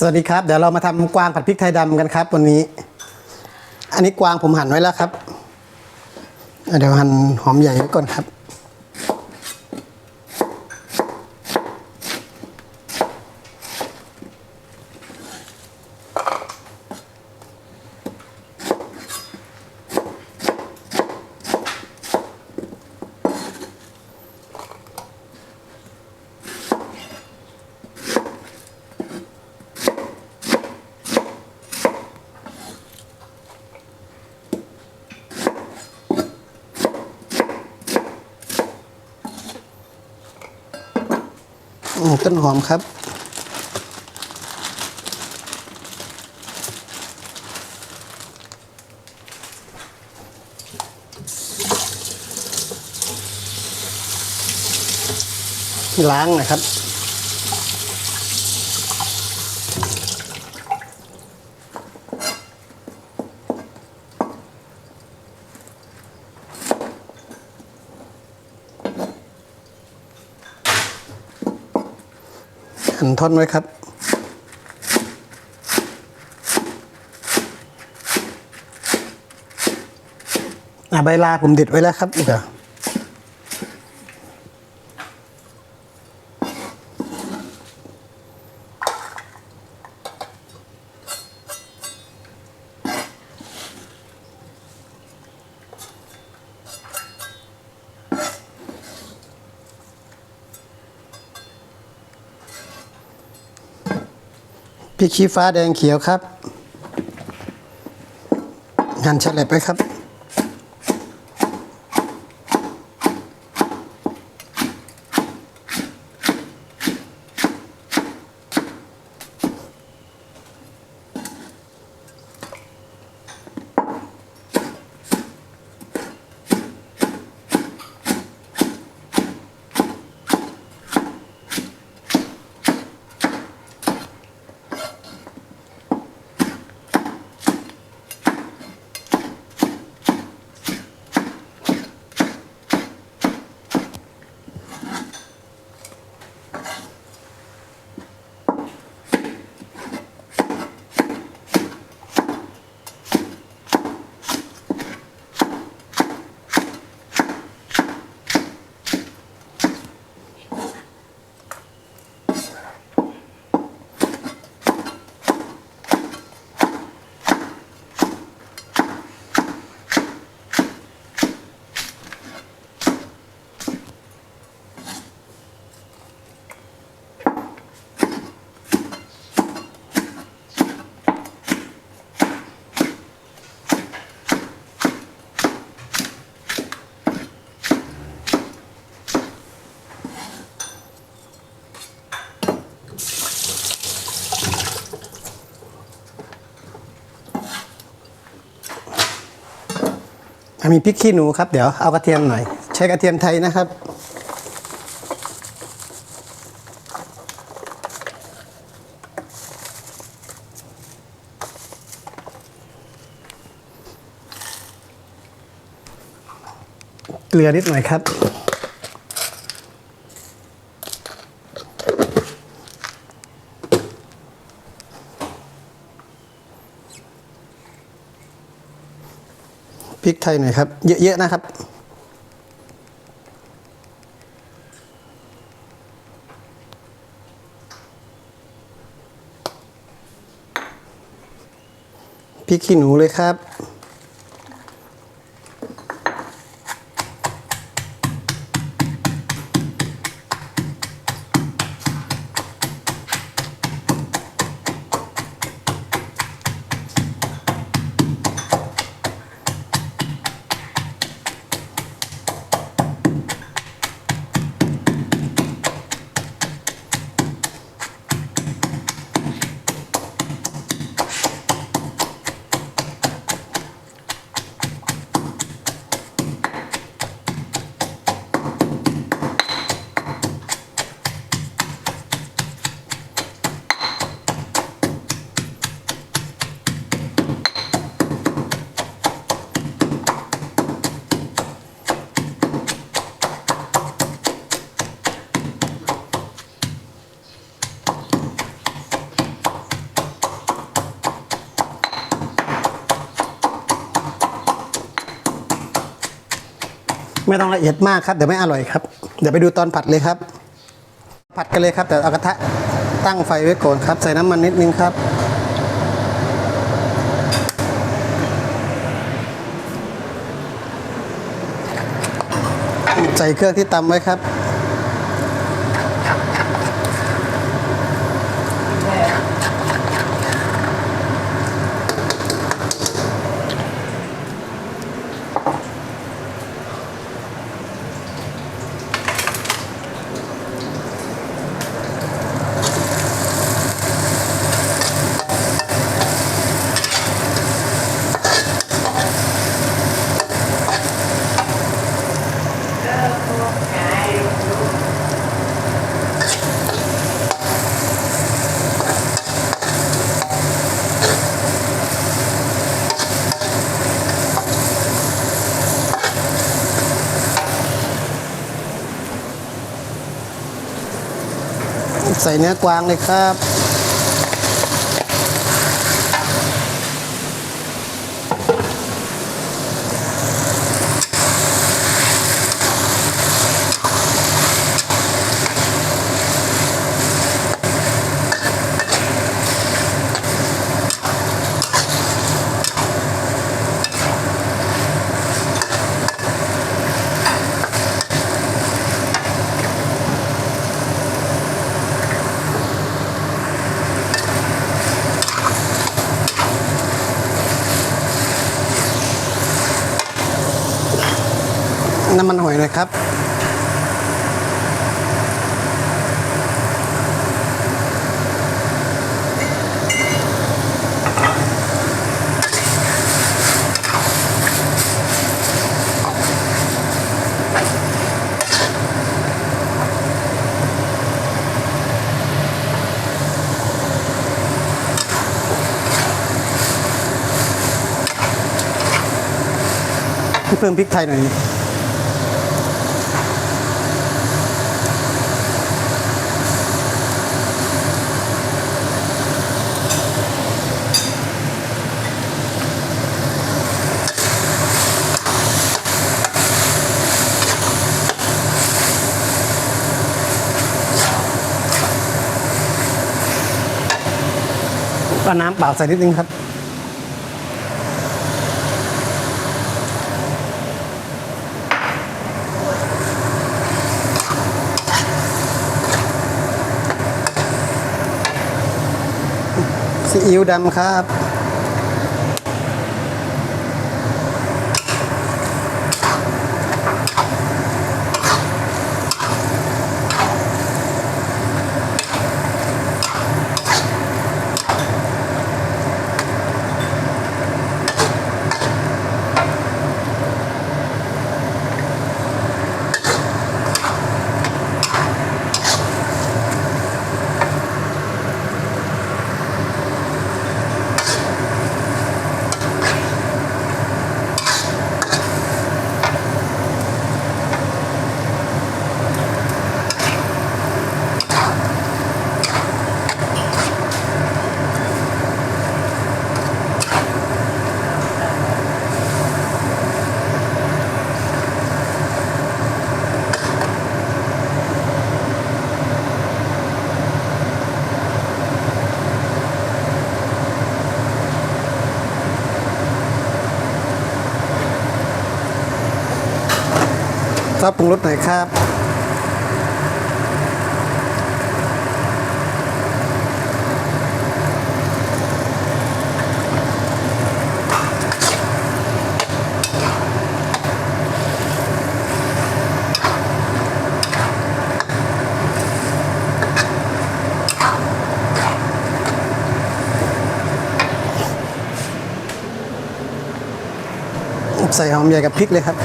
สวัสดีครับ เดี๋ยวเรามาทำกวางผัดพริกไทยดำกันครับ วันนี้ อันนี้กวางผมหั่นไว้แล้วครับ เดี๋ยวหั่นหอมใหญ่ไว้ก่อนครับ อืมต้นหอมครับล้างนะครับ หั่นท่อนไว้ครับ อ่าใบลาผมเด็ดไว้แล้วครับเดี๋ยว พริกชี้ฟ้าแดงเขียวครับหั่นฉลับไปครับ มีพริกขี้หนูครับ เดี๋ยวเอากระเทียมหน่อย ใช้กระเทียมไทยนะครับเกลือนิดหน่อยครับ ริกไทยหน่อยครับ เยอะ ๆ นะครับ พริกขี้หนูเลยครับ ไม่ต้องละเอียดมากครับเดี๋ยวไม่อร่อยครับ เดี๋ยวไปดูตอนผัดเลยครับ ผัดกันเลยครับ แต่เอากระทะตั้งไฟไว้ก่อนครับ ใส่น้ำมันนิดนึงครับใส่เครื่องที่ตำไว้ครับ ใส่เนื้อกวางเลยครับ น้ำมันหอยหน่อยครับเพิ่มพริกไทยหน่อย ก็น้ำเปล่าใส่นิดนึงครับ ซีอิ๊วดำครับ ซอสปรุงรสหน่อยครับ ใส่หอมใหญ่กับพริกเลยครับ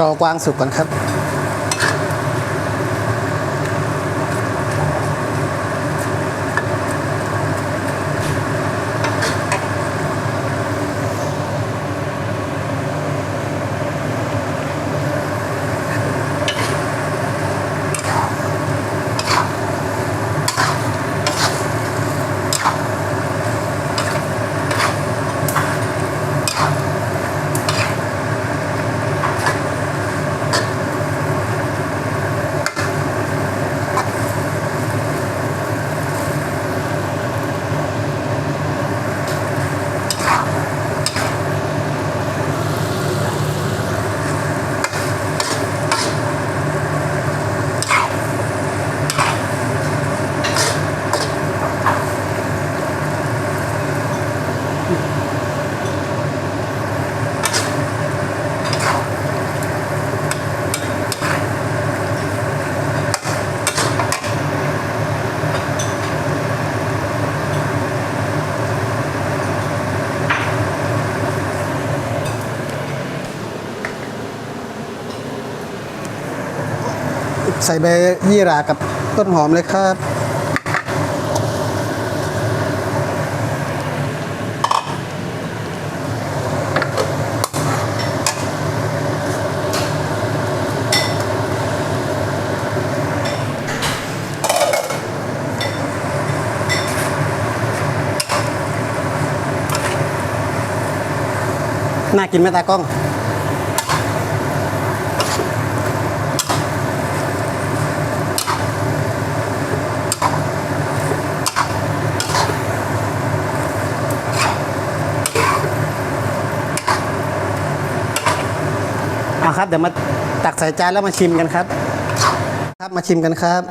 รอกวางสุกก่อนครับ ใส่ใบยี่หร่ากับต้นหอมเลยครับน่ากินไหมตากล้อง ครับเดี๋ยวมาตักใส่จานแล้วมาชิมกันครับ ครับมาชิมกันครับ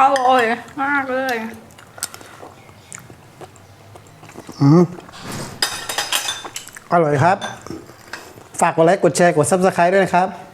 อร่อยมากเลยอร่อยครับ ฝากกดไลค์กดแชร์กด Subscribe ด้วยนะครับ